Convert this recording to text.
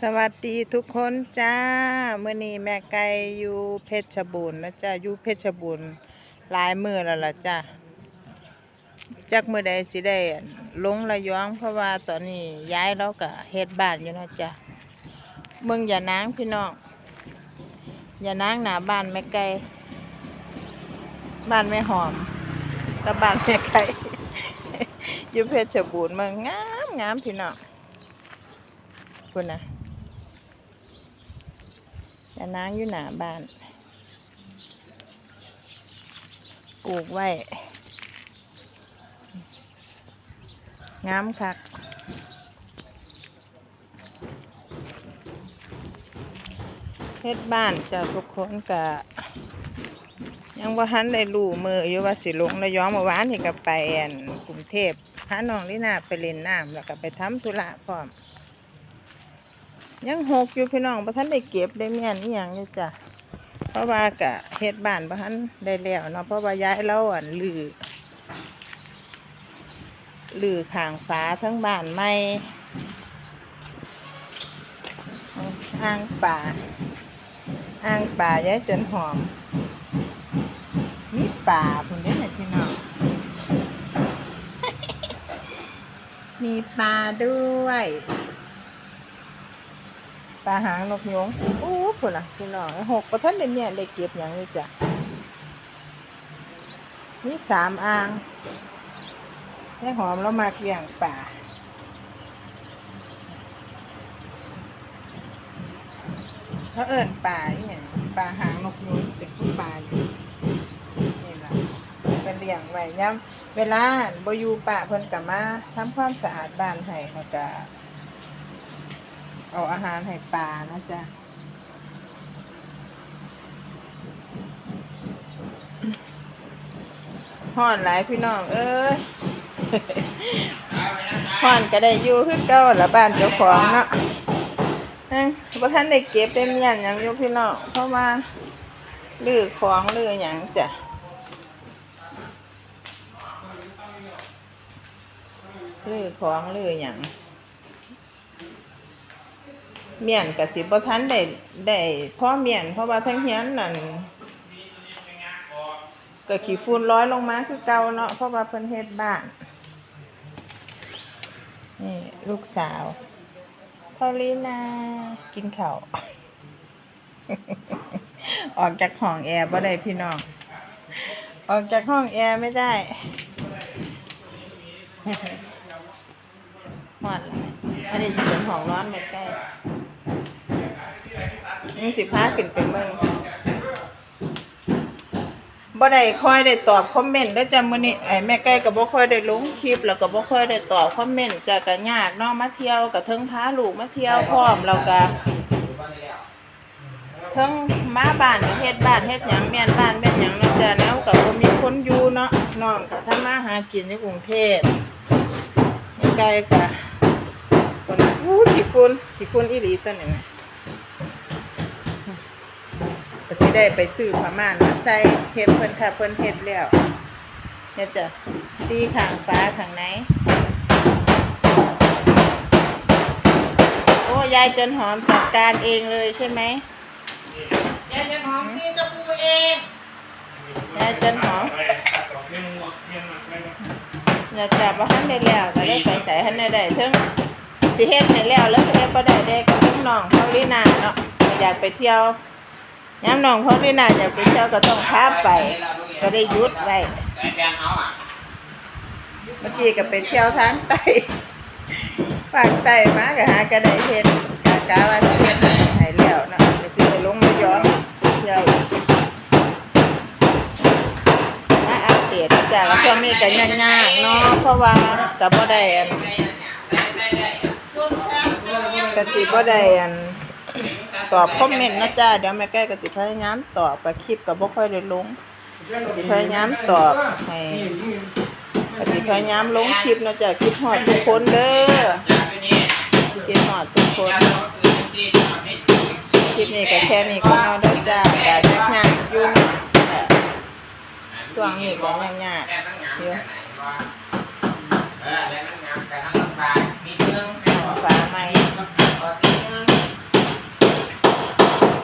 สวัสดีทุกคนจ้าเมื่อนี้แม่ไก่อยู่เพชรบูรณ์นะจ้าอยู่เพชรบูรณ์หลายมือแล้วล่ะจ้าจักมือใดสิได้ลงระยองเพราะว่าตอนนี้ย้ายแล้วก็เฮ็ดบ้านอยู่นะจ้าเมืองอย่านางพี่น้องอย่านางหนาบ้านแม่ไก่บ้านแม่หอมกับบ้านแม่ไก่อยู่เพชรบูรณ์เมืองงามงามพี่น้องคุณนะ อย่านางอยู่หน้าบ้าน ปลูกไว้งามคักเฮ็ดบ้านจ้าทุกคนกะยังว่าหันได้รู้มืออยู่ว่าสิลงระยองเมื่อวานนี่ก็ไปนกรุงเทพพาน้องลิน่าไปเล่นน้ำแล้วก็ไปทำธุระพร้อม ยังหกอยู่พี่น้องบ่ทันได้เก็บได้แม่นอีหยังอยู่จ้ะเพราะว่ากะเฮ็ดบ้านบ่ทันได้แล้วเนาะเพราะว่าย้ายเราอันลือลือขางฟ้าทั้งบ้านใหม่อ่างป่าอ่างป่าย้ายจนหอมมีป่าพุ่นเด้อน่ะพี่น้องมีปลาด้วย ปลาหางนกยงโอ้พุ่นล่ะพี่น้องหกประท่านได้เมียได้เก็บอย่างนี้จ้ะมีสามอ่างให้หอมแล้วมาเกี่ยงป่าเขาเอิ้นป่าอหย่างป่าหางนกยูงเป็นผู้ป่าอยู่นี่แหละเป็นเลี้ยงไว้ย้ำเวลาบอยู่ป่าเพิ่นก็มาทำความสะอาดบ้านให้แล้วก็ เอาอาหารให้ปลานะจ๊ะห่อนหลายพี่น้อง เอ้ยห่อนก็ได้อยู่คือเก่าละบ้านเจ้าของเนาะเอ้ยบ่ท่านได้เก็บได้เมียนยังอยู่พี่น้องเพราะว่าลือของลือหยังจ้ะลือของลือหยัง เมียนกับสิบ่ทันได้ได้พ่อเมียนเพราะว่าทั้งเฮียนนั่นก็ขี้ฝุ่นร้อยลงมาคือเก่าเนาะเพราะว่าเพิ่นเฮ็ดบ้านนี่ลูกสาวพอลีนากินข้าวออกจากห้องแอร์บ่ได้พี่น้อง ออกจากห้องแอร์ไม่ได้หอดอันนี้จะเป็นห้องร้อนไม่ใกล้ นี่สิพาขึ้นไปเมืองบ่ได้ค่อยได้ตอบคอมเมนต์แล้วจ้ะมื้อนี้ไอ้แม่ไก่ก็บ่ค่อยได้ลงคลิปแล้วก็บ่ค่อยได้ตอบคอมเมนต์จ้ะก็ยากเนาะมาเที่ยวก็เทิงพาลูกมาเที่ยวพร้อมแล้วก็เทิงมาบ้านก็เฮ็ดบ้านเฮ็ดหยังแม่นบ้านแม่นหยังเนาะจ้ะแล้วก็บ่มีคนอยู่เนาะน้องก็ทำมาหากินอยู่กรุงเทพแม่ไก่ก็คนอู้ขี้ฝุ่นขี้ฝุ่นอีหลีตัวนี้นะ ก็สิได้ไปซื้อผ้าม่านมาใส่เฮ็ดเพิ่นค่ะเพิ่นเฮ็ดแล้วเนี่ยจ้ะตีข้างฟ้าข้างไหนโอ้ยายจันหอมจัดการเองเลยใช่ไหมยายจะหอมตีตะปูเองยายจันหอมอยากจับว่าหันได้แล้วก็ได้ไปใส่หันได้ได้ถึงสิเฮ็ดให้แล้วแล้วก็เฮ็ดบ่ได้ได้ก็ต้องน้องเขาลีนาเนาะอยากไปเที่ยว ย้ำน้องเขาลีนาอยากไปเที่ยวก็ต้องพาไป ก็ได้ยุดไว้เมื่อกี้ก็ไปเที่ยวทางใต้ภาคใต้มาก็หาก็ได้เฮ็ดกะกะว่าสิเฮ็ดให้แล้วเนาะก็สิไปลงระยองเที่ยวมาอัปเดตจ้ะว่าช่วงนี้ก็ยากๆเนาะเพราะว่าก็บ่ได้อันส้มแซ่บก็สิบ่ได้อัน ตอบคอมเมนต์นะจ้าเดี๋ยวแม่แก้ก็สิพยายามตอบกับคลิปก็บ่ค่อยได้ลงก็สิพยายามตอบให้ก็สิพยายามลงคลิปนะจ้ะคิดฮอดทุกคนเด้อคิดหอดทุกคนคลิปนี้ก็แค่นี้ก็เอาได้จ้าแต่ยากยากยุ่งแต่ช่วงนี้ก็ยากยๆอยู่เ